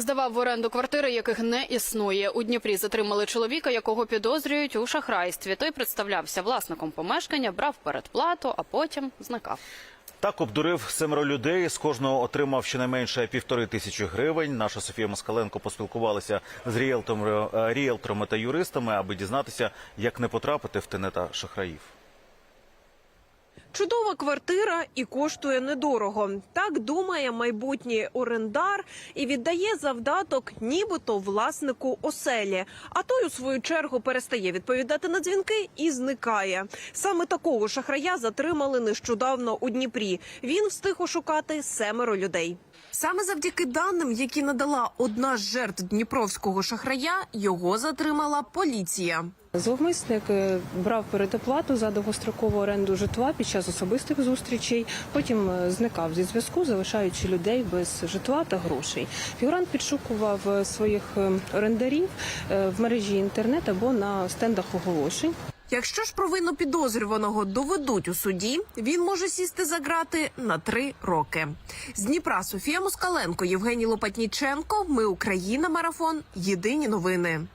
Здавав в оренду квартири, яких не існує. У Дніпрі затримали чоловіка, якого підозрюють у шахрайстві. Той представлявся власником помешкання, брав передплату, а потім зникав. Так обдурив семеро людей. З кожного отримав щонайменше півтори тисячі гривень. Наша Софія Москаленко поспілкувалася з е, ріелторами та юристами, аби дізнатися, як не потрапити в тенета шахраїв. Чудова квартира і коштує недорого. Так думає майбутній орендар і віддає завдаток, нібито власнику оселі. А той у свою чергу перестає відповідати на дзвінки і зникає. Саме такого шахрая затримали нещодавно у Дніпрі. Він встиг ошукати семеро людей. Саме завдяки даним, які надала одна з жертв дніпровського шахрая, його затримала поліція. Зловмисник е, брав передоплату за довгострокову оренду житла під час особистих зустрічей. Потім е, зникав зі зв'язку, залишаючи людей без житла та грошей. Фігурант підшукував е, своїх е, орендарів в мережі інтернет або на стендах оголошень. Якщо ж провину підозрюваного доведуть у суді, він може сісти за ґрати на три роки. З Дніпра Софія Москаленко, Євгеній Лопатніченко. Ми Україна. Марафон. Єдині новини.